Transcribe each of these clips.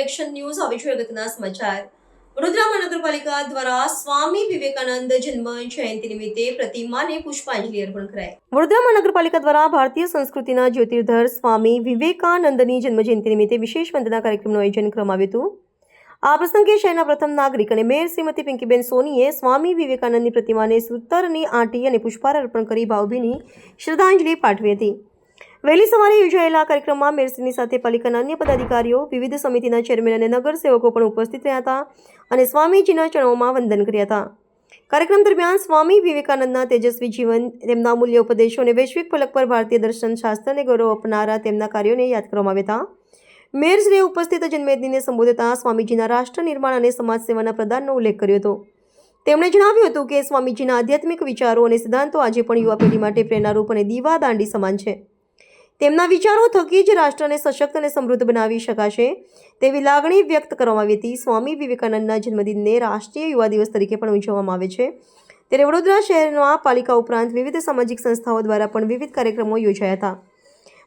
Action news, હવે છે અગત્યના સમાચાર. વડોદરા મહાનગરપાલિકા દ્વારા સ્વામી વિવેકાનંદ જન્મ જયંતિ નિમિત્તે પ્રતિમાને પુષ્પાંજલિ અર્પણ કરાઈ. વડોદરા મહાનગરપાલિકા દ્વારા ભારતીય સંસ્કૃતિના જ્યોતિર્ધર સ્વામી વિવેકાનંદની જન્મજયંતિ નિમિત્તે વિશેષ વંદના કાર્યક્રમનું આયોજન કરવામાં આવ્યું હતું. આ પ્રસંગે શહેરના પ્રથમ નાગરિક અને મેયર શ્રીમતી પિંકીબેન સોનીએ સ્વામી વિવેકાનંદની પ્રતિમાને સૂતરની આંટી અને પુષ્પાર અર્પણ કરી ભાવભીની શ્રદ્ધાંજલિ પાઠવી હતી. વહેલી સવારે યોજાયેલા આ કાર્યક્રમમાં મેયરશ્રીની સાથે પાલિકાના અન્ય પદાધિકારીઓ, વિવિધ સમિતિના ચેરમેન અને નગરસેવકો પણ ઉપસ્થિત રહ્યા હતા અને સ્વામીજીના ચરણોમાં વંદન કર્યા હતા. કાર્યક્રમ દરમિયાન સ્વામી વિવેકાનંદના તેજસ્વી જીવન, તેમના મૂલ્ય ઉપદેશો અને વૈશ્વિક ફલક પર ભારતીય દર્શન શાસ્ત્રને ગૌરવ અપનારા તેમના કાર્યોને યાદ કરવામાં આવ્યા હતા. મેયરશ્રીએ ઉપસ્થિત જન્મેદનીને સંબોધતા સ્વામીજીના રાષ્ટ્ર નિર્માણ અને સમાજ સેવાના પ્રદાનનો ઉલ્લેખ કર્યો હતો. તેમણે જણાવ્યું હતું કે સ્વામીજીના આધ્યાત્મિક વિચારો અને સિદ્ધાંતો આજે પણ યુવા પેઢી માટે પ્રેરણારૂપ અને દીવા દાંડી સમાન છે. તેમના વિચારો થકી જ રાષ્ટ્રને સશક્ત અને સમૃદ્ધ બનાવી શકાશે તેવી લાગણી વ્યક્ત કરવામાં આવી હતી. સ્વામી વિવેકાનંદના જન્મદિનને રાષ્ટ્રીય યુવા દિવસ તરીકે પણ ઉજવવામાં આવે છે. ત્યારે વડોદરા શહેરમાં પાલિકા ઉપરાંત વિવિધ સામાજિક સંસ્થાઓ દ્વારા પણ વિવિધ કાર્યક્રમો યોજાયા હતા.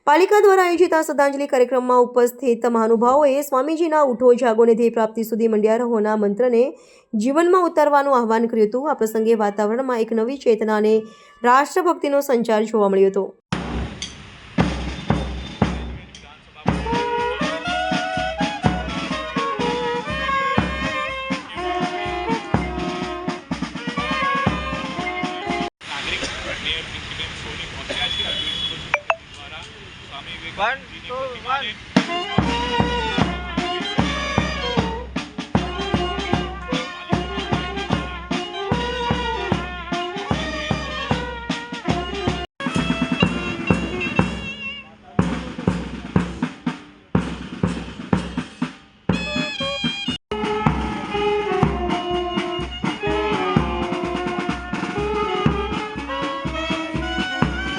પાલિકા દ્વારા આયોજિત આ શ્રદ્ધાંજલિ કાર્યક્રમમાં ઉપસ્થિત મહાનુભાવોએ સ્વામીજીના ઉઠો જાગોને ધ્યેય પ્રાપ્તિ સુધી મંડ્યા રહોના મંત્રને જીવનમાં ઉતારવાનું આહ્વાન કર્યું હતું. આ પ્રસંગે વાતાવરણમાં એક નવી ચેતના અને રાષ્ટ્રભક્તિનો સંચાર જોવા મળ્યો હતો. પહોંચ્યા છે દ્વારા સ્વામી વિવેકાનંદજીની પ્રતિમાને